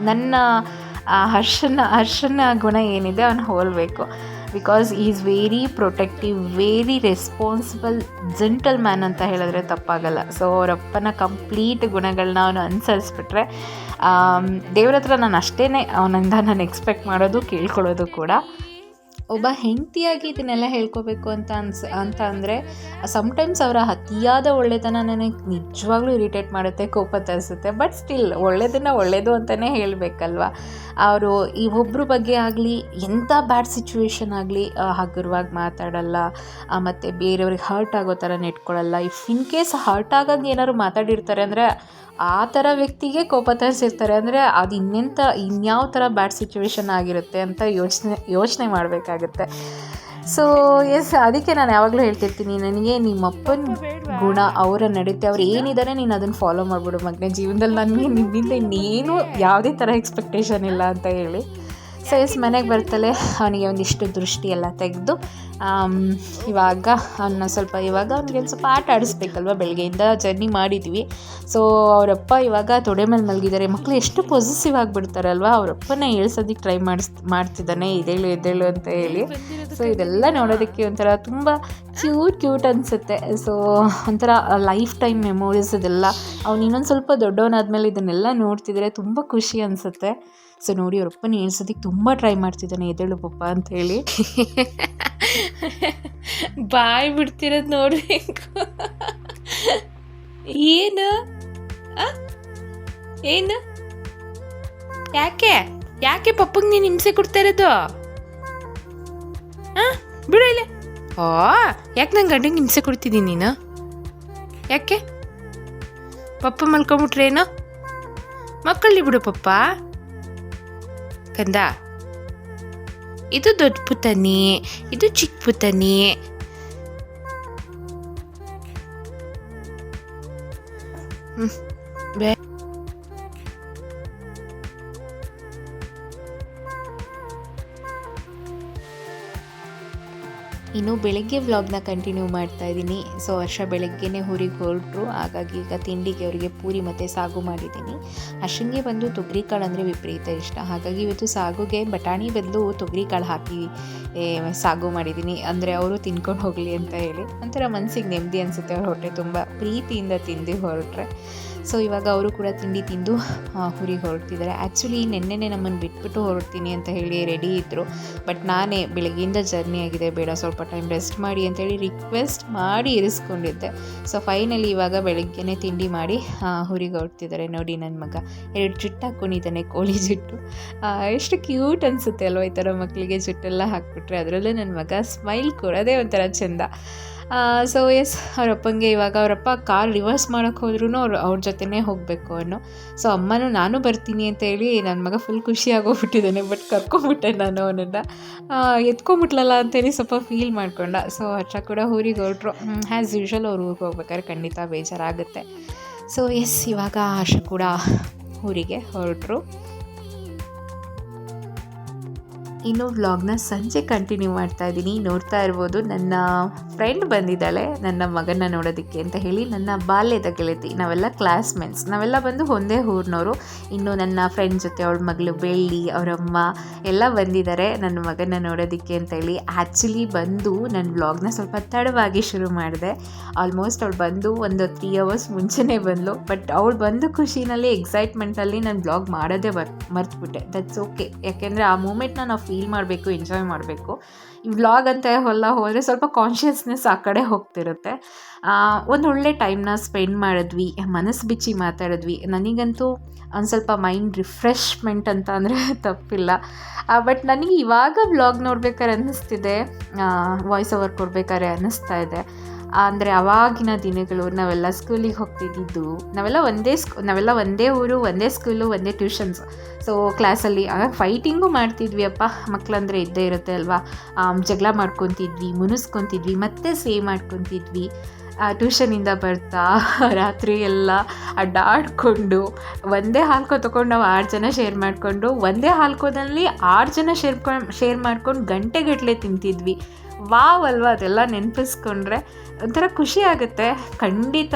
ನನ್ನ ಹರ್ಷನ ಹರ್ಷನ ಗುಣ ಏನಿದೆ ಅವನು ಹೋಲ್ಬೇಕು. Because is very protective very responsible gentleman ಅಂತ ಹೇಳಿದ್ರೆ ತಪ್ಪಾಗಲ್ಲ. ಸೊ ಅವರಪ್ಪನ ಕಂಪ್ಲೀಟ್ ಗುಣಗಳನ್ನ ಅವನು ಅನುಸರಿಸ್ಬಿಟ್ರೆ ದೇವ್ರ ಹತ್ರ ನಾನು ಅಷ್ಟೇ ಅವನಿಂದ ನಾನು ಎಕ್ಸ್ಪೆಕ್ಟ್ ಮಾಡೋದು, ಕೇಳ್ಕೊಳ್ಳೋದು ಕೂಡ. ಒಬ್ಬ ಹೆಂಡತಿಯಾಗಿ ಇದನ್ನೆಲ್ಲ ಹೇಳ್ಕೋಬೇಕು ಅಂತ ಅನ್ಸ್, ಅಂತ ಅಂದರೆ ಸಮ್ಟೈಮ್ಸ್ ಅವರ ಅತಿಯಾದ ಒಳ್ಳೆತನ ನನಗೆ ನಿಜವಾಗ್ಲೂ ಇರಿಟೇಟ್ ಮಾಡುತ್ತೆ, ಕೋಪ ತರಿಸುತ್ತೆ ಬಟ್ ಸ್ಟಿಲ್ ಒಳ್ಳೆಯದನ್ನು ಒಳ್ಳೆಯದು ಅಂತಲೇ ಹೇಳಬೇಕಲ್ವ? ಅವರು ಈ ಒಬ್ಬರ ಬಗ್ಗೆ ಆಗಲಿ ಎಂಥ ಬ್ಯಾಡ್ ಸಿಚುವೇಶನ್ ಆಗಲಿ ಹಗುರವಾಗಿ ಮಾತಾಡಲ್ಲ ಮತ್ತು ಬೇರೆಯವ್ರಿಗೆ ಹರ್ಟ್ ಆಗೋ ಥರ ನೆಟ್ಕೊಳ್ಳಲ್ಲ ಇಫ್ ಇನ್ ಕೇಸ್ ಹರ್ಟ್ ಆಗೋದು ಏನಾದ್ರು ಮಾತಾಡಿರ್ತಾರೆ ಅಂದರೆ, ಆ ಥರ ವ್ಯಕ್ತಿಗೆ ಕೋಪ ತರಿಸಿರ್ತಾರೆ ಅಂದರೆ, ಅದು ಇನ್ನೆಂಥ ಇನ್ಯಾವ ಥರ ಬ್ಯಾಡ್ ಸಿಚುವೇಶನ್ ಆಗಿರುತ್ತೆ ಅಂತ ಯೋಚನೆ ಯೋಚನೆ ಮಾಡಬೇಕಾಗುತ್ತೆ ಸೊ ಎಸ್ ಅದಕ್ಕೆ ನಾನು ಯಾವಾಗಲೂ ಹೇಳ್ತಿರ್ತೀನಿ, ನನಗೆ ನಿಮ್ಮಪ್ಪನ ಗುಣ, ಅವರ ನಡೀತೆ, ಅವ್ರು ಏನಿದ್ದಾರೆ ನೀನು ಅದನ್ನು ಫಾಲೋ ಮಾಡಿಬಿಡು ಮಗನೇ. ಜೀವನದಲ್ಲಿ ನನಗೆ ನಿನ್ನಿಂದ ಇನ್ನೇನು ಯಾವುದೇ ಥರ ಎಕ್ಸ್ಪೆಕ್ಟೇಷನ್ ಇಲ್ಲ ಅಂತ ಹೇಳಿ. ಸೊ ಎಸ್ ಮನೆಗೆ ಬರ್ತಲೇ ಅವನಿಗೆ ಒಂದಿಷ್ಟು ದೃಷ್ಟಿ ಎಲ್ಲ ತೆಗೆದು ಇವಾಗ ಅವನ್ನ ಸ್ವಲ್ಪ, ಇವಾಗ ಅವನಿಗೆ ಒಂದು ಸ್ವಲ್ಪ ಆಟ ಆಡಿಸ್ಬೇಕಲ್ವ? ಬೆಳಗ್ಗೆಯಿಂದ ಜರ್ನಿ ಮಾಡಿದ್ವಿ. ಸೊ ಅವರಪ್ಪ ಇವಾಗ ತೊಡೆ ಮೇಲೆ ಮಲಗಿದ್ದಾರೆ ಮಕ್ಕಳು ಎಷ್ಟು ಪೊಸೆಸಿವ್ ಆಗಿಬಿಡ್ತಾರಲ್ವ? ಅವರಪ್ಪನ ಏಳ್ಸೋದಕ್ಕೆ ಟ್ರೈ ಮಾಡಿಸ್, ಮಾಡ್ತಿದ್ದಾನೆ. ಇದೇಳು ಎದ್ದೇಳು ಅಂತ ಹೇಳಿ. ಸೊ ಇದೆಲ್ಲ ನೋಡೋದಕ್ಕೆ ಒಂಥರ ತುಂಬ ಕ್ಯೂಟ್ ಕ್ಯೂಟ್ ಅನಿಸುತ್ತೆ. ಸೊ ಒಂಥರ ಲೈಫ್ ಟೈಮ್ ಮೆಮೊರೀಸ್ ಇದೆಲ್ಲ ಅವ್ನು ಇನ್ನೊಂದು ಸ್ವಲ್ಪ ದೊಡ್ಡವನಾದ್ಮೇಲೆ ಇದನ್ನೆಲ್ಲ ನೋಡ್ತಿದ್ರೆ ತುಂಬ ಖುಷಿ ಅನಿಸುತ್ತೆ. ಸೊ ನೋಡಿ ಅವರಪ್ಪನ ಇಳಿಸೋದಕ್ಕೆ ತುಂಬ ಟ್ರೈ ಮಾಡ್ತಿದ್ದಾನೆ ಎದ್ದೇಳು ಪಪ್ಪ ಅಂತ ಹೇಳಿ ಬಾಯ್ ಬಿಡ್ತಿರೋದು ನೋಡಬೇಕು ಏನು? ಏನು? ಯಾಕೆ? ಯಾಕೆ ಪಪ್ಪಂಗೆ ನೀನು ಹಿಂಸೆ ಕೊಡ್ತಾ ಇರೋದು? ಆ? ಬಿಡು ಇಲ್ಲ. ಓ, ಯಾಕೆ ನನ್ನ ಗಂಡಂಗೆ ಹಿಂಸೆ ಕೊಡ್ತಿದ್ದೀನಿ ನೀನು? ಯಾಕೆ? ಪಪ್ಪ ಮಲ್ಕೊಂಬಿಟ್ರೇನು? ಮಕ್ಕಳಿ ಬಿಡು ಪಪ್ಪ. ಕಂದ. ಇದು ದೊಡ್ಡ ಪುತನಿ ಇದು ಚಿಕ್ಕ ಪುತನಿ ಇನ್ನು ಬೆಳಗ್ಗೆ ವ್ಲಾಗ್ನ ಕಂಟಿನ್ಯೂ ಮಾಡ್ತಾ ಇದ್ದೀನಿ. ಸೊ ವರ್ಷ ಬೆಳಗ್ಗೆನೇ ಊರಿಗೆ ಹೊರಟರು. ಹಾಗಾಗಿ ಈಗ ತಿಂಡಿಗೆ ಅವರಿಗೆ ಪೂರಿ ಮತ್ತು ಸಾಗು ಮಾಡಿದ್ದೀನಿ. ಅರ್ಶನ್ಗೆ ಬಂದು ತೊಗರಿ ಕಾಳು ಅಂದರೆ ವಿಪರೀತ ಇಷ್ಟ. ಹಾಗಾಗಿ ಇವತ್ತು ಸಾಗುಗೆ ಬಟಾಣಿ ಬದಲು ತೊಗರಿ ಕಾಳು ಹಾಕಿ ಸಾಗು ಮಾಡಿದ್ದೀನಿ. ಅಂದರೆ ಅವರು ತಿನ್ಕೊಂಡು ಹೋಗಲಿ ಅಂತ ಹೇಳಿ. ಒಂಥರ ಮನಸ್ಸಿಗೆ ನೆಮ್ಮದಿ ಅನಿಸುತ್ತೆ ಅವ್ರ ಹೊಟ್ಟೆ ತುಂಬ. ಪ್ರೀತಿಯಿಂದ ತಿಂದು ಹೊರಟ್ರೆ. ಸೊ ಇವಾಗ ಅವರು ಕೂಡ ತಿಂಡಿ ತಿಂದು ಊರಿಗೆ ಹೊರಡ್ತಿದ್ದಾರೆ. ಆ್ಯಕ್ಚುಲಿ ನೆನ್ನೆನೇ ನಮ್ಮನ್ನು ಬಿಟ್ಬಿಟ್ಟು ಹೊರಡ್ತೀನಿ ಅಂತ ಹೇಳಿ ರೆಡಿ ಇದ್ದರು ಬಟ್ ನಾನೇ ಬೆಳಗ್ಗೆಯಿಂದ ಜರ್ನಿ ಆಗಿದೆ. ಬೇಡ, ಸ್ವಲ್ಪ ಟೈಮ್ ರೆಸ್ಟ್ ಮಾಡಿ ಅಂತೇಳಿ ರಿಕ್ವೆಸ್ಟ್ ಮಾಡಿ ಇರಿಸ್ಕೊಂಡಿದ್ದೆ. ಸೊ ಫೈನಲಿ ಇವಾಗ ಬೆಳಗ್ಗೆನೇ ತಿಂಡಿ ಮಾಡಿ ಹುರಿಗೆ ಹೊರಡ್ತಿದ್ದಾರೆ. ನೋಡಿ ನನ್ನ ಮಗ. ಎರಡು ಜುಟ್ಟು ಹಾಕ್ಕೊಂಡಿದ್ದಾನೆ ಕೋಳಿ ಜುಟ್ಟು. ಎಷ್ಟು ಕ್ಯೂಟ್ ಅನಿಸುತ್ತೆ ಅಲ್ವ ಈ ಥರ ಮಕ್ಕಳಿಗೆ ಜುಟ್ಟೆಲ್ಲ ಹಾಕ್ಬಿಟ್ರೆ. ಅದರಲ್ಲೂ ನನ್ನ ಮಗ ಸ್ಮೈಲ್ ಕೊಡೋದೇ ಒಂಥರ ಚೆಂದ. ಸೊ ಎಸ್ ಅವರಪ್ಪಂಗೆ ಇವಾಗ ಅವರಪ್ಪ ಕಾರ್ ರಿವರ್ಸ್ ಮಾಡೋಕ್ಕೆ ಹೋದ್ರೂ ಅವ್ರು, ಅವ್ರ ಜೊತೆನೇ ಹೋಗಬೇಕು ಅನ್ನೋ. ಸೊ ಅಮ್ಮನೂ ನಾನು ಬರ್ತೀನಿ ಅಂತ ಹೇಳಿ ನನ್ನ ಮಗ ಫುಲ್ ಖುಷಿ ಆಗೋಗ್ಬಿಟ್ಟಿದ್ದಾನೆ ಬಟ್ ಕರ್ಕೊಂಬಿಟ್ಟೆ ನಾನು ಅವನನ್ನು. ಎತ್ಕೊಂಬಿಟ್ಲಲ್ಲ ಅಂತೇಳಿ ಸ್ವಲ್ಪ ಫೀಲ್ ಮಾಡ್ಕೊಂಡ. ಸೊ ಹರ್ಷ ಕೂಡ ಊರಿಗೆ ಹೊರಟ್ರು. ಆ್ಯಸ್ ಯೂಶ್ವಲ್ ಅವ್ರು ಊರಿಗೆ ಹೋಗ್ಬೇಕಾದ್ರೆ ಖಂಡಿತ ಬೇಜಾರಾಗುತ್ತೆ. ಸೊ ಎಸ್ ಇವಾಗ ಆಶ ಕೂಡ ಊರಿಗೆ ಹೊರಟರು. ಇನ್ನು ವ್ಲಾಗ್ನ ಸಂಜೆ ಕಂಟಿನ್ಯೂ ಮಾಡ್ತಾ ಇದ್ದೀನಿ. ನೋಡ್ತಾ ಇರ್ಬೋದು ನನ್ನ ಫ್ರೆಂಡ್ ಬಂದಿದ್ದಾಳೆ, ನನ್ನ ಮಗನ ನೋಡೋದಕ್ಕೆ ಅಂತ ಹೇಳಿ ನನ್ನ ಬಾಲ್ಯದ ಗೆಳತಿ, ನಾವೆಲ್ಲ ಕ್ಲಾಸ್ಮೇಟ್ಸ್ ನಾವೆಲ್ಲ ಬಂದು ಒಂದೇ ಊರಿನವರು ಇನ್ನು ನನ್ನ ಫ್ರೆಂಡ್ ಜೊತೆ ಅವಳ ಮಗಳು ಬೆಳ್ಳಿ, ಅವರಮ್ಮ ಎಲ್ಲ ಬಂದಿದ್ದಾರೆ ನನ್ನ ಮಗನ ನೋಡೋದಕ್ಕೆ ಅಂತ ಹೇಳಿ. ಆ್ಯಕ್ಚುಲಿ ಬಂದು ನನ್ನ ವ್ಲಾಗ್ನ ಸ್ವಲ್ಪ ತಡವಾಗಿ ಶುರು ಮಾಡಿದೆ. ಆಲ್ಮೋಸ್ಟ್ ಅವಳು ಬಂದು ಒಂದು ತ್ರೀ ಅವರ್ಸ್ ಮುಂಚೆನೇ ಬಂದಳು ಬಟ್ ಅವಳು ಬಂದು ಖುಷಿನಲ್ಲಿ ಎಕ್ಸೈಟ್ಮೆಂಟಲ್ಲಿ ನಾನು ಬ್ಲಾಗ್ ಮಾಡೋದೇ ಬರ್ ಮರ್ತುಬಿಟ್ಟೆ. ದಟ್ಸ್ ಓಕೆ ಯಾಕೆಂದರೆ ಆ ಮೂಮೆಂಟ್ನ ನಾವು ಫೀಲ್ ಮಾಡಬೇಕು ಎಂಜಾಯ್ ಮಾಡಬೇಕು. ಈ ವ್ಲಾಗ್ ಅಂತ ಹೊಲ್ಲ ಹೋದರೆ ಸ್ವಲ್ಪ ಕಾನ್ಷಿಯಸ್ನೆಸ್ ಆ ಕಡೆ ಹೋಗ್ತಿರುತ್ತೆ. ಒಂದು ಒಳ್ಳೆ ಟೈಮ್ನ ಸ್ಪೆಂಡ್ ಮಾಡಿದ್ವಿ, ಮನಸ್ಸು ಬಿಚ್ಚಿ ಮಾತಾಡಿದ್ವಿ. ನನಗಂತೂ ಒಂದು ಸ್ವಲ್ಪ ಮೈಂಡ್ ರಿಫ್ರೆಶ್ಮೆಂಟ್ ಅಂತ ಅಂದರೆ ತಪ್ಪಿಲ್ಲ. ಬಟ್ ನನಗೆ ಇವಾಗ ವ್ಲಾಗ್ ನೋಡ್ಬೇಕಾದ್ರೆ ಅನ್ನಿಸ್ತಿದೆ. ವಾಯ್ಸ್ ಓವರ್ ಕೊಡ್ಬೇಕಾದ್ರೆ ಅನ್ನಿಸ್ತಾ ಇದೆ. ಅಂದರೆ ಅವಾಗಿನ ದಿನಗಳು ನಾವೆಲ್ಲ ಸ್ಕೂಲಿಗೆ ಹೋಗ್ತಿದ್ದಿದ್ದು, ನಾವೆಲ್ಲ ಒಂದೇ ಸ್ಕೂ ನಾವೆಲ್ಲ ಒಂದೇ ಊರು, ಒಂದೇ ಸ್ಕೂಲು ಒಂದೇ ಟ್ಯೂಷನ್ಸ್ ಸೊ ಕ್ಲಾಸಲ್ಲಿ ಆಗ ಫೈಟಿಂಗು ಮಾಡ್ತಿದ್ವಿ ಅಪ್ಪ. ಮಕ್ಕಳಂದ್ರೆ ಇದ್ದೇ ಇರುತ್ತೆ ಅಲ್ವಾ? ಜಗಳ ಮಾಡ್ಕೊತಿದ್ವಿ, ಮುನಿಸ್ಕೊತಿದ್ವಿ, ಮತ್ತೆ ಸೇವ್ ಮಾಡ್ಕೊತಿದ್ವಿ. ಟ್ಯೂಷನಿಂದ ಬರ್ತಾ, ರಾತ್ರಿ ಎಲ್ಲ ಅಡ್ಡಾಡಿಕೊಂಡು, ಒಂದೇ ಹಾಲ್ಕೋ ತೊಗೊಂಡು ನಾವು ಆರು ಜನ ಶೇರ್ ಮಾಡಿಕೊಂಡು, ಒಂದೇ ಹಾಲ್ಕೋದಲ್ಲಿ ಆರು ಜನ ಶೇರ್ಕೊಂಡು ಶೇರ್ ಮಾಡ್ಕೊಂಡು ಗಂಟೆಗಟ್ಟಲೆ ತಿಂತಿದ್ವಿ. ವಾವ್ ಅಲ್ವಾ ಅದೆಲ್ಲ ನೆನಪಿಸ್ಕೊಂಡ್ರೆ ಒಂಥರ ಖುಷಿ ಆಗುತ್ತೆ. ಖಂಡಿತ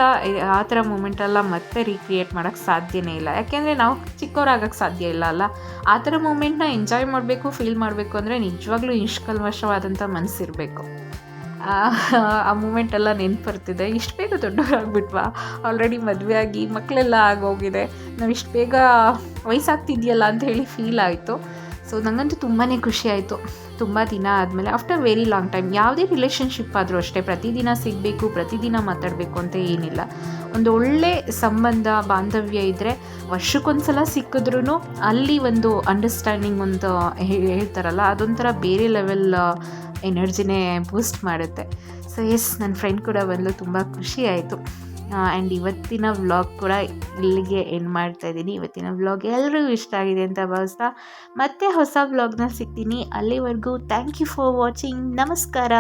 ಆ ಥರ ಮೂಮೆಂಟೆಲ್ಲ ಮತ್ತೆ ರೀಕ್ರಿಯೇಟ್ ಮಾಡೋಕ್ಕೆ ಸಾಧ್ಯನೇ ಇಲ್ಲ. ಯಾಕೆಂದರೆ ನಾವು ಚಿಕ್ಕವರಾಗಕ್ಕೆ ಸಾಧ್ಯ ಇಲ್ಲ ಅಲ್ಲ? ಆ ಥರ ಮೂಮೆಂಟ್ನ ಎಂಜಾಯ್ ಮಾಡಬೇಕು ಫೀಲ್ ಮಾಡಬೇಕು ಅಂದರೆ ನಿಜವಾಗ್ಲೂ ನಿಷ್ಕಲ್ಮಶವಾದಂಥ ಮನಸ್ಸಿರಬೇಕು. ಆ ಮೂಮೆಂಟ್ ಎಲ್ಲ ನೆನ್ಪು ಬರ್ತಿದೆ ಇಷ್ಟು ಬೇಗ ದೊಡ್ಡವರಾಗ್ಬಿಟ್ವಾ? ಆಲ್ರೆಡಿ ಮದುವೆ ಆಗಿ ಮಕ್ಕಳೆಲ್ಲ ಆಗೋಗಿದೆ. ನಾವು ಇಷ್ಟು ಬೇಗ ವಯಸ್ಸಾಗ್ತಿದೆಯಲ್ಲ ಅಂತ ಹೇಳಿ ಫೀಲ್ ಆಯಿತು. ಸೊ ನನಗಂತೂ ತುಂಬಾ ಖುಷಿ ಆಯಿತು. ತುಂಬ ದಿನ ಆದಮೇಲೆ ಆಫ್ಟರ್ ವೆರಿ ಲಾಂಗ್ ಟೈಮ್ ಯಾವುದೇ ರಿಲೇಷನ್ಶಿಪ್ ಆದರೂ ಅಷ್ಟೇ ಪ್ರತಿದಿನ ಸಿಗಬೇಕು ಪ್ರತಿದಿನ ಮಾತಾಡಬೇಕು ಅಂತ ಏನಿಲ್ಲ. ಒಂದು ಒಳ್ಳೆ ಸಂಬಂಧ, ಬಾಂಧವ್ಯ ಇದ್ದರೆ ವರ್ಷಕ್ಕೊಂದ್ಸಲ ಸಿಕ್ಕಿದ್ರೂ ಅಲ್ಲಿ ಒಂದು ಅಂಡರ್ಸ್ಟ್ಯಾಂಡಿಂಗ್ ಒಂದು ಹೇಳ್ತಾರಲ್ಲ, ಅದೊಂಥರ ಬೇರೆ ಲೆವೆಲ್ ಎನರ್ಜಿನೇ ಬೂಸ್ಟ್ ಮಾಡುತ್ತೆ. ಸೊ ಎಸ್ ನನ್ನ ಫ್ರೆಂಡ್ ಕೂಡ ಬಂದು ತುಂಬ ಖುಷಿ ಆಯಿತು. ಆ್ಯಂಡ್ ಇವತ್ತಿನ ವ್ಲಾಗ್ ಕೂಡ ಇಲ್ಲಿಗೆ ಎಂಡ್ ಮಾಡ್ತಾ ಇದ್ದೀನಿ. ಇವತ್ತಿನ ವ್ಲಾಗ್ ಎಲ್ಲರಿಗೂ ಇಷ್ಟ ಆಗಿದೆ ಅಂತ ಭಾವಿಸ್ತಾ ಮತ್ತೆ ಹೊಸ ವ್ಲಾಗ್ನ ಸಿಗ್ತೀನಿ. ಅಲ್ಲಿವರೆಗೂ ಥ್ಯಾಂಕ್ ಯು ಫಾರ್ ವಾಚಿಂಗ್ ನಮಸ್ಕಾರ.